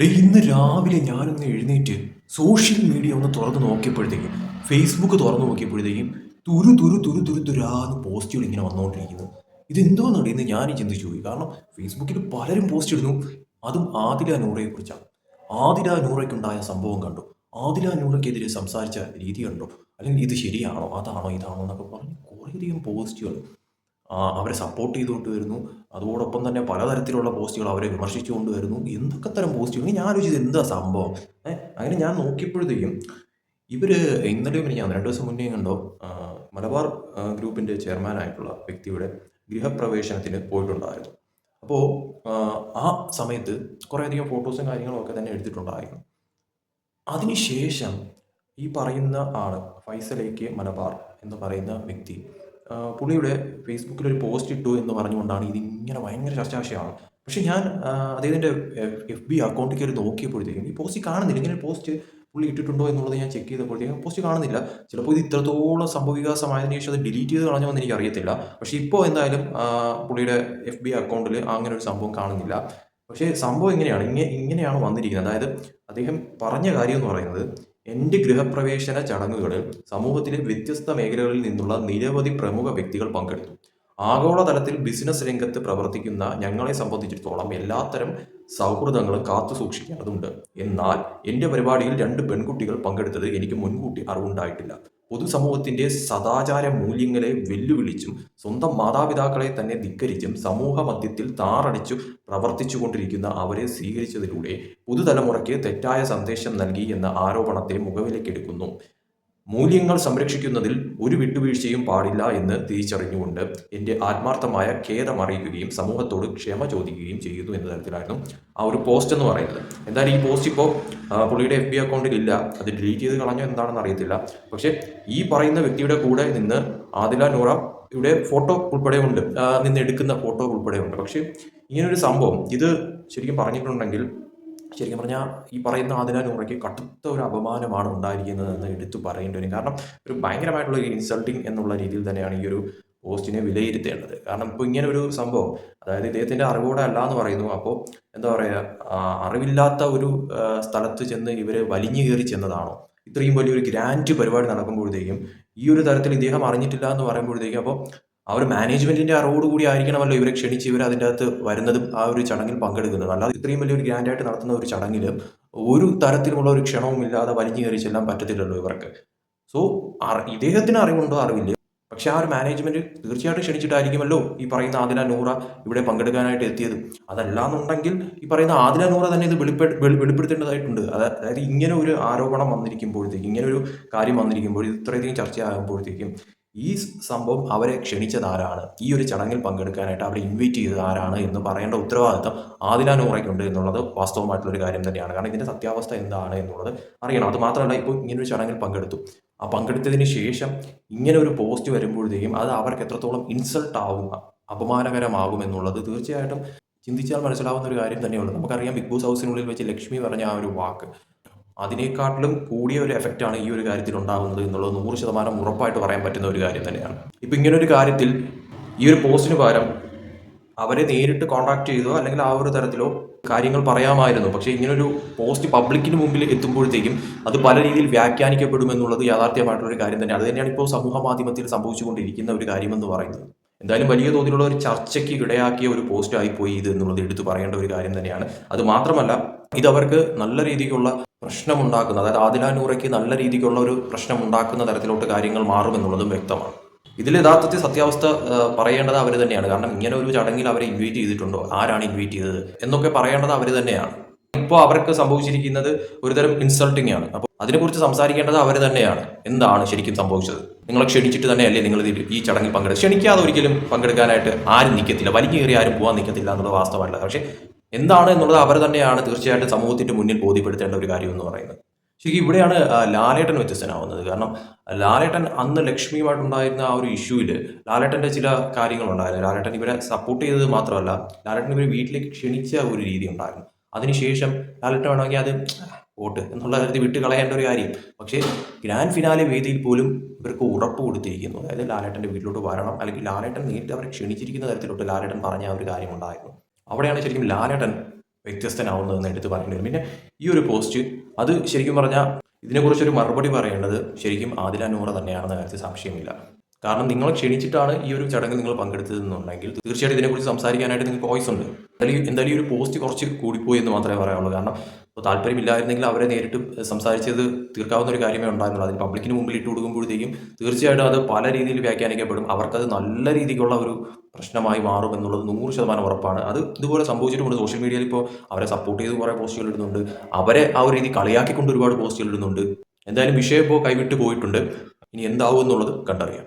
Day ഇന്ന് രാവിലെ ഞാനൊന്ന് എഴുന്നേറ്റ് സോഷ്യൽ മീഡിയ ഒന്ന് തുറന്ന് നോക്കിയപ്പോഴത്തേക്കും ഫേസ്ബുക്ക് തുറന്ന് നോക്കിയപ്പോഴത്തേക്കും തുരു തുരു തുരു തുരു തുരാന്ന് പോസ്റ്റുകൾ ഇങ്ങനെ വന്നുകൊണ്ടിരിക്കുന്നു ഇതെന്തോന്നാണ് ഇന്ന് ഞാൻ ചിന്തിച്ചു പോയി. കാരണം ഫേസ്ബുക്കിൽ പലരും പോസ്റ്റ് ഇടുന്നു. അതും ആദില നൂറയെ കുറിച്ചാണ്. ആദില നൂറയ്ക്കുണ്ടായ സംഭവം കണ്ടു. ആദില നൂറയ്ക്കെതിരെ സംസാരിച്ച രീതി കണ്ടു. അല്ലെങ്കിൽ ഇത് ശരിയാണോ? അതാണോ? ഇതാണോ എന്നൊക്കെ പറഞ്ഞ് കുറേയധികം പോസ്റ്റുകൾ അവരെ സപ്പോർട്ട് ചെയ്തുകൊണ്ട് വരുന്നു അതോടൊപ്പം തന്നെ പലതരത്തിലുള്ള പോസ്റ്റുകൾ അവരെ വിമർശിച്ചുകൊണ്ട് വരുന്നു എന്തൊക്കെ തരം പോസ്റ്റുകൾ? ഞാൻ ആലോചിച്ചത് എന്താ സംഭവം? ഏഹ് അങ്ങനെ ഞാൻ നോക്കിയപ്പോഴത്തേക്കും ഇവർ ഇന്നലെ ഞാൻ രണ്ട് ദിവസം മുന്നേ കണ്ടോ മലബാർ ഗ്രൂപ്പിന്റെ ചെയർമാൻ ആയിട്ടുള്ള വ്യക്തിയുടെ ഗൃഹപ്രവേശനത്തിന് പോയിട്ടുണ്ടായിരുന്നു. അപ്പോൾ ആ സമയത്ത് കുറേയധികം ഫോട്ടോസും കാര്യങ്ങളും ഒക്കെ തന്നെ എടുത്തിട്ടുണ്ടായിരുന്നു. അതിനുശേഷം ഈ പറയുന്ന ആൾ ഫൈസലേക്ക് മലബാർ എന്ന് പറയുന്ന വ്യക്തി പുള്ളിയുടെ ഫേസ്ബുക്കിൽ ഒരു പോസ്റ്റ് ഇട്ടു എന്ന് പറഞ്ഞുകൊണ്ടാണ് ഇതിങ്ങനെ ഭയങ്കര ചർച്ചാ വിഷയമാണ് പക്ഷെ ഞാൻ അദ്ദേഹത്തിന്റെ എഫ് ബി അക്കൗണ്ടിൽ കയറി നോക്കിയപ്പോഴത്തേക്കും ഈ പോസ്റ്റ് കാണുന്നില്ല. ഇങ്ങനെ പോസ്റ്റ് പുള്ളി ഇട്ടിട്ടുണ്ടോ എന്നുള്ളത് ഞാൻ ചെക്ക് ചെയ്തപ്പോഴത്തേക്കും പോസ്റ്റ് കാണുന്നില്ല. ചിലപ്പോൾ ഇത് ഇത്രത്തോളം സംഭവവികാസമായതിനു ശേഷം അത് ഡിലീറ്റ് ചെയ്ത് കളഞ്ഞോ എന്ന് എനിക്ക് അറിയത്തില്ല പക്ഷേ ഇപ്പോൾ എന്തായാലും പുള്ളിയുടെ എഫ് ബി അക്കൗണ്ടിൽ അങ്ങനെ ഒരു സംഭവം കാണുന്നില്ല. പക്ഷേ സംഭവം ഇങ്ങനെയാണ്. ഇങ്ങനെ ഇങ്ങനെയാണ് വന്നിരിക്കുന്നത്. അതായത് അദ്ദേഹം പറഞ്ഞ കാര്യം എന്ന് പറയുന്നത് എന്റെ ഗൃഹപ്രവേശന ചടങ്ങുകളിൽ സമൂഹത്തിലെ വ്യത്യസ്ത മേഖലകളിൽ നിന്നുള്ള നിരവധി പ്രമുഖ വ്യക്തികൾ പങ്കെടുത്തു. ആഗോളതലത്തിൽ ബിസിനസ് രംഗത്ത് പ്രവർത്തിക്കുന്ന ഞങ്ങളെ സംബന്ധിച്ചിടത്തോളം എല്ലാത്തരം സൗഹൃദങ്ങളും കാത്തു സൂക്ഷിക്കേണ്ടതുണ്ട് എന്നാൽ എന്റെ പരിപാടിയിൽ രണ്ട് പെൺകുട്ടികൾ പങ്കെടുത്തത് എനിക്ക് മുൻകൂട്ടി അറിവുണ്ടായിട്ടില്ല. പൊതുസമൂഹത്തിന്റെ സദാചാര മൂല്യങ്ങളെ വെല്ലുവിളിച്ചും സ്വന്തം മാതാപിതാക്കളെ തന്നെ ധിക്കരിച്ചും സമൂഹ മധ്യത്തിൽ താറടിച്ചു പ്രവർത്തിച്ചുകൊണ്ടിരിക്കുന്ന അവരെ സ്വീകരിച്ചതിലൂടെ പുതുതലമുറയ്ക്ക് തെറ്റായ സന്ദേശം നൽകി എന്ന ആരോപണത്തെ മുഖവിലക്കെടുക്കുന്നു. മൂല്യങ്ങൾ സംരക്ഷിക്കുന്നതിൽ ഒരു വിട്ടുവീഴ്ചയും പാടില്ല എന്ന് തിരിച്ചറിഞ്ഞുകൊണ്ട് എന്റെ ആത്മാർത്ഥമായ ഖേദം അറിയിക്കുകയും സമൂഹത്തോട് ക്ഷമ ചോദിക്കുകയും ചെയ്യുന്നു എന്ന തരത്തിലായിരുന്നു ആ ഒരു പോസ്റ്റ് എന്ന് പറയുന്നത്. എന്തായാലും ഈ പോസ്റ്റ് ഇപ്പോൾ പുള്ളിയുടെ എഫ് ബി അക്കൗണ്ടിൽ ഇല്ല. അത് ഡിലീറ്റ് ചെയ്ത് കളഞ്ഞോ എന്താണെന്ന് അറിയത്തില്ല. പക്ഷേ ഈ പറയുന്ന വ്യക്തിയുടെ കൂടെ നിന്ന് ആദില നൂറ ഇവിടെ ഫോട്ടോ ഉൾപ്പെടെ ഉണ്ട് നിന്ന് എടുക്കുന്ന ഫോട്ടോ ഉൾപ്പെടെ ഉണ്ട് പക്ഷേ ഇങ്ങനൊരു സംഭവം ഇത് ശരിക്കും പറഞ്ഞിട്ടുണ്ടെങ്കിൽ ശരിക്കും പറഞ്ഞാൽ ഈ പറയുന്ന ആദില നൂറയ്ക്ക് കടുത്ത ഒരു അപമാനമാണ് ഉണ്ടായിരിക്കുന്നത് എന്ന് എടുത്തു പറയേണ്ടി വരും. കാരണം ഒരു ഭയങ്കരമായിട്ടുള്ള ഒരു ഇൻസൾട്ടിങ് എന്നുള്ള രീതിയിൽ തന്നെയാണ് ഈ ഒരു പോസ്റ്റിനെ വിലയിരുത്തേണ്ടത്. കാരണം ഇപ്പോൾ ഇങ്ങനെ ഒരു സംഭവം അതായത് ഇദ്ദേഹത്തിന്റെ അറിവോടെ അല്ല എന്ന് പറയുന്നു. അപ്പോൾ എന്താ പറയുക അറിവില്ലാത്ത ഒരു സ്ഥലത്ത് ചെന്ന് ഇവർ വലിഞ്ഞു കയറി ചെന്നതാണോ? ഇത്രയും വലിയൊരു ഗ്രാൻഡ് പരിപാടി നടക്കുമ്പോഴത്തേക്കും ഈ ഒരു തരത്തിൽ ഇദ്ദേഹം അറിഞ്ഞിട്ടില്ല എന്ന് പറയുമ്പോഴത്തേക്കും അപ്പോൾ ആ ഒരു മാനേജ്മെന്റിന്റെ അറിവോടുകൂടി ആയിരിക്കണമല്ലോ ഇവരെ ക്ഷണിച്ച് ഇവർ അതിന്റെ അകത്ത് വരുന്നതും ആ ഒരു ചടങ്ങിൽ പങ്കെടുക്കുന്നതും. അല്ലാതെ ഇത്രയും വലിയൊരു ഗ്രാൻഡായിട്ട് നടത്തുന്ന ഒരു ചടങ്ങിൽ ഒരു തരത്തിലുള്ള ഒരു ക്ഷണവും ഇല്ലാതെ വലിഞ്ഞു കയറി ചെല്ലാൻ പറ്റത്തില്ലല്ലോ ഇവർക്ക്. സോ ഇദ്ദേഹത്തിന് അറിവുണ്ടോ? അറിവില്ല. പക്ഷെ ആ ഒരു മാനേജ്മെന്റ് തീർച്ചയായിട്ടും ക്ഷണിച്ചിട്ടായിരിക്കുമല്ലോ ഈ പറയുന്ന ആദില നൂറ ഇവിടെ പങ്കെടുക്കാനായിട്ട് എത്തിയത്. അതല്ലാന്നുണ്ടെങ്കിൽ ഈ പറയുന്ന ആദില നൂറ തന്നെ ഇത് വെളിപ്പെടു വെളിപ്പെടുത്തേണ്ടതായിട്ടുണ്ട്. അതായത് ഇങ്ങനെ ഒരു ആരോപണം വന്നിരിക്കുമ്പോഴത്തേക്കും ഇങ്ങനെ ഒരു കാര്യം വന്നിരിക്കുമ്പോൾ ഇത് ഇത്രയധികം ചർച്ചയാകുമ്പോഴത്തേക്കും ഈ സംഭവം അവരെ ക്ഷണിച്ചത് ആരാണ് ഈ ഒരു ചടങ്ങിൽ പങ്കെടുക്കാനായിട്ട് അവരെ ഇൻവൈറ്റ് ചെയ്തത് ആരാണ് എന്ന് പറയേണ്ട ഉത്തരവാദിത്തം ആദില എന്നുള്ളത് വാസ്തവമായിട്ടുള്ള ഒരു കാര്യം തന്നെയാണ്. കാരണം ഇതിന്റെ സത്യാവസ്ഥ എന്താണ് എന്നുള്ളത് അറിയണം. അത് മാത്രമല്ല ഇപ്പോൾ ഇങ്ങനൊരു ചടങ്ങിൽ പങ്കെടുത്തു. ആ പങ്കെടുത്തതിന് ശേഷം ഇങ്ങനെ ഒരു പോസ്റ്റ് വരുമ്പോഴത്തേക്കും അത് അവർക്ക് എത്രത്തോളം ഇൻസൾട്ട് ആവും അപമാനകരമാകും എന്നുള്ളത് തീർച്ചയായിട്ടും ചിന്തിച്ചാൽ മനസ്സിലാവുന്ന ഒരു കാര്യം തന്നെയുള്ളൂ. നമുക്കറിയാം ബിഗ് ബോസ് ഹൗസിനുള്ളിൽ വെച്ച് ലക്ഷ്മി പറഞ്ഞ ആ ഒരു വാക്ക്. അതിനേക്കാട്ടിലും കൂടിയ ഒരു എഫക്റ്റാണ് ഈ ഒരു കാര്യത്തിൽ ഉണ്ടാകുന്നത് എന്നുള്ളത് നൂറ് ശതമാനം ഉറപ്പായിട്ട് പറയാൻ പറ്റുന്ന ഒരു കാര്യം തന്നെയാണ്. ഇപ്പം ഇങ്ങനെ ഒരു കാര്യത്തിൽ ഈ ഒരു പോസ്റ്റിന് പകരം അവരെ നേരിട്ട് കോൺടാക്ട് ചെയ്തോ അല്ലെങ്കിൽ ആ ഒരു തരത്തിലോ കാര്യങ്ങൾ പറയാമായിരുന്നു. പക്ഷേ ഇങ്ങനൊരു പോസ്റ്റ് പബ്ലിക്കിന് മുമ്പിൽ എത്തുമ്പോഴത്തേക്കും അത് പല രീതിയിൽ വ്യാഖ്യാനിക്കപ്പെടുമെന്നുള്ളത് യാഥാർത്ഥ്യമായിട്ടുള്ള ഒരു കാര്യം തന്നെ അത് തന്നെയാണ് ഇപ്പോൾ സമൂഹ മാധ്യമത്തിൽ സംഭവിച്ചുകൊണ്ടിരിക്കുന്ന ഒരു കാര്യമെന്ന് പറയുന്നത്. എന്തായാലും വലിയ തോതിലുള്ള ഒരു ചർച്ചയ്ക്ക് ഇടയാക്കിയ ഒരു പോസ്റ്റ് ആയിപ്പോയി ഇത് എന്നുള്ളത് എടുത്തു പറയേണ്ട ഒരു കാര്യം തന്നെയാണ്. അത് മാത്രമല്ല ഇത് അവർക്ക് നല്ല രീതിക്കുള്ള പ്രശ്നമുണ്ടാക്കുന്ന അതായത് ആദിലാനൂറയ്ക്ക് നല്ല രീതിക്കുള്ള ഒരു പ്രശ്നം ഉണ്ടാക്കുന്ന തരത്തിലോട്ട് കാര്യങ്ങൾ മാറുമെന്നുള്ളതും വ്യക്തമാണ്. ഇതിൽ യഥാർത്ഥത്തിൽ സത്യാവസ്ഥ പറയേണ്ടത് അവർ തന്നെയാണ്. കാരണം ഇങ്ങനെ ഒരു ചടങ്ങിൽ അവരെ ഇൻവൈറ്റ് ചെയ്തിട്ടുണ്ടോ? ആരാണ് ഇൻവൈറ്റ് ചെയ്തത്? എന്നൊക്കെ പറയേണ്ടത് അവർ തന്നെയാണ്. ഇപ്പോൾ അവർക്ക് സംഭവിച്ചിരിക്കുന്നത് ഒരുതരം ഇൻസൾട്ടിംഗ് ആണ്. അപ്പോൾ അതിനെക്കുറിച്ച് സംസാരിക്കേണ്ടത് അവർ തന്നെയാണ്. എന്താണ് ശരിക്കും സംഭവിച്ചത്? നിങ്ങളെ ക്ഷണിച്ചിട്ട് തന്നെയല്ലേ നിങ്ങൾ ഈ ചടങ്ങിൽ പങ്കെടുക്കുക ക്ഷണിക്കാതെ ഒരിക്കലും പങ്കെടുക്കാനായിട്ട് ആരും നിൽക്കത്തില്ല. വലിഞ്ഞു കയറി ആരും പോകാൻ നിൽക്കത്തില്ല എന്നുള്ള വാസ്തവമല്ല. പക്ഷേ എന്താണ് എന്നുള്ളത് അവർ തന്നെയാണ് തീർച്ചയായിട്ടും സമൂഹത്തിന്റെ മുന്നിൽ ബോധ്യപ്പെടുത്തേണ്ട ഒരു കാര്യം എന്ന് പറയുന്നത്. ശരിക്കും ഇവിടെയാണ് ലാലേട്ടൻ വ്യത്യസ്തനാവുന്നത്. കാരണം ലാലേട്ടൻ അന്ന് ലക്ഷ്മിയുമായിട്ടുണ്ടായിരുന്ന ആ ഒരു ഇഷ്യൂവിൽ ലാലേട്ടന്റെ ചില കാര്യങ്ങളുണ്ടായിരുന്നു. ലാലേട്ടൻ ഇവരെ സപ്പോർട്ട് ചെയ്തത് മാത്രമല്ല ലാലേട്ടൻ ഇവരെ വീട്ടിലേക്ക് ക്ഷണിച്ച ഒരു രീതി ഉണ്ടായിരുന്നു. അതിനുശേഷം ലാലേട്ടൻ വേണമെങ്കിൽ അത് വോട്ട് എന്നുള്ള കാര്യത്തിൽ വിട്ട് കളയേണ്ട ഒരു കാര്യം. പക്ഷേ ഗ്രാൻഡ് ഫിനാലെ വേദിയിൽ പോലും ഇവർക്ക് ഉറപ്പ് കൊടുത്തിരിക്കുന്നു. അതായത് ലാലേട്ടന്റെ വീട്ടിലോട്ട് വരണം. അല്ലെങ്കിൽ ലാലേട്ടൻ നേരിട്ട് അവരെ ക്ഷണിച്ചിരിക്കുന്ന തരത്തിലോട്ട് ലാലേട്ടൻ പറഞ്ഞ ഒരു കാര്യം ഉണ്ടായിരുന്നു. അവിടെയാണ് ശരിക്കും ലാലേട്ടൻ വ്യത്യസ്തനാവുന്നതെന്ന് എടുത്ത് പറയേണ്ടി വരും പിന്നെ ഈ ഒരു പോസ്റ്റ് അത് ശരിക്കും പറഞ്ഞാൽ ഇതിനെക്കുറിച്ചൊരു മറുപടി പറയേണ്ടത് ശരിക്കും ആദില നൂറ തന്നെയാണെന്ന കാര്യത്തിൽ സംശയമില്ല. കാരണം നിങ്ങൾ ക്ഷണിച്ചിട്ടാണ് ഈ ഒരു ചടങ്ങ് നിങ്ങൾ പങ്കെടുത്തതെന്നുണ്ടെങ്കിൽ തീർച്ചയായിട്ടും ഇതിനെക്കുറിച്ച് സംസാരിക്കാനായിട്ട് നിങ്ങൾക്ക് വോയിസ് ഉണ്ട്. എന്തായാലും എന്തായാലും ഈ ഒരു പോസ്റ്റ് കുറച്ച് കൂടിപ്പോയി എന്ന് മാത്രമേ പറയാനുള്ളൂ. കാരണം ഇപ്പോൾ താല്പര്യമില്ലായിരുന്നെങ്കിൽ അവരെ നേരിട്ട് സംസാരിച്ചത് തീർക്കാവുന്ന ഒരു കാര്യമേ ഉണ്ടായിരുന്നുള്ളൂ. അതിന് പബ്ലിക്കിന് മുമ്പിൽ ഇട്ട് കൊടുക്കുമ്പോഴത്തേക്കും തീർച്ചയായിട്ടും അത് പല രീതിയിൽ വ്യാഖ്യാനിക്കപ്പെടും. അവർക്കത് നല്ല രീതിക്കുള്ള ഒരു പ്രശ്നമായി മാറും എന്നുള്ളത് നൂറ് ശതമാനം ഉറപ്പാണ്. അത് ഇതുപോലെ സംഭവിച്ചിട്ടുമുണ്ട്. സോഷ്യൽ മീഡിയയിൽ ഇപ്പോൾ അവരെ സപ്പോർട്ട് ചെയ്ത് കുറേ പോസ്റ്റുകൾ ഇടുന്നുണ്ട്. അവരെ ആ ഒരു രീതി കളിയാക്കിക്കൊണ്ട് ഒരുപാട് പോസ്റ്റുകൾ ഇടുന്നുണ്ട്. എന്തായാലും വിഷയം ഇപ്പോൾ കൈവിട്ട് പോയിട്ടുണ്ട്. ഇനി എന്താവും എന്നുള്ളത് കണ്ടറിയാം.